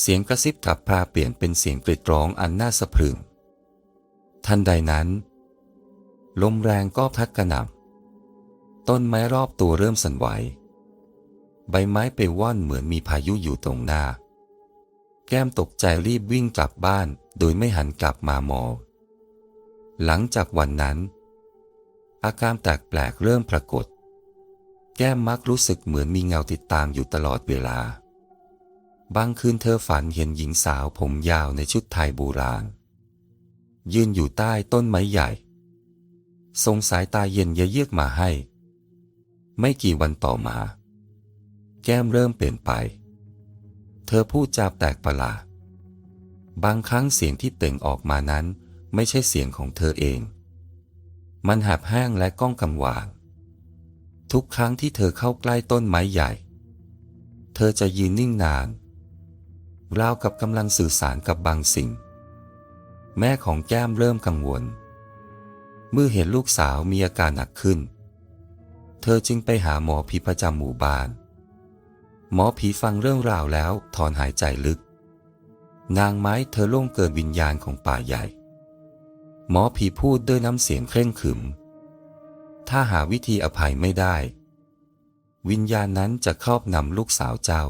เสียงกระซิบกลับพาเปลี่ยนเป็นเสียงกรีดร้องอันน่าสะพรึง ทันใดนั้น ลมแรงก็พัดกระหน่ำต้นไม้รอบตัวเริ่มสั่นไหว ใบไม้ไปว่อนเหมือนมีพายุอยู่ตรงหน้า แก้มตกใจรีบวิ่งกลับบ้านโดยไม่หันกลับมามอง หลังจากวันนั้น อาการแปลกๆเริ่มปรากฏ แก้มมักรู้สึกเหมือนมีเงาติดตามอยู่ตลอดเวลา บางคืนเธอฝันเห็นหญิงสาวผมยาวในชุดไทยโบราณ ยืนอยู่ใต้ต้นไม้ใหญ่ทรงสายตาเย็นเยือกมาให้ ไม่กี่วันต่อมา แก้มเริ่มเปลี่ยนไป เธอพูดจาแปลกประหลาดบางครั้งเสียงที่เปล่งออกมานั้นไม่ใช่เสียงของเธอเอง มันหับแห้งและก้องกังวานทุกครั้งที่เธอเข้าใกล้ต้นไม้ใหญ่ เธอจะยืนนิ่งนาน ราวกับกำลังสื่อสารกับบางสิ่ง แม่ของแก้มเริ่มกังวล เมื่อเห็นลูกสาวมีอาการหนักขึ้น เธอจึงไปหาหมอผีประจำหมู่บ้าน หมอผีฟังเรื่องราวแล้วถอนหายใจลึก นางไม้เธอล่งเกินวิญญาณของป่าใหญ่ หมอผีพูดด้วยน้ำเสียงเคร่งขรึม ถ้าหาวิธีอภัยไม่ได้ วิญญาณนั้นจะครอบนำลูกสาวเจ้า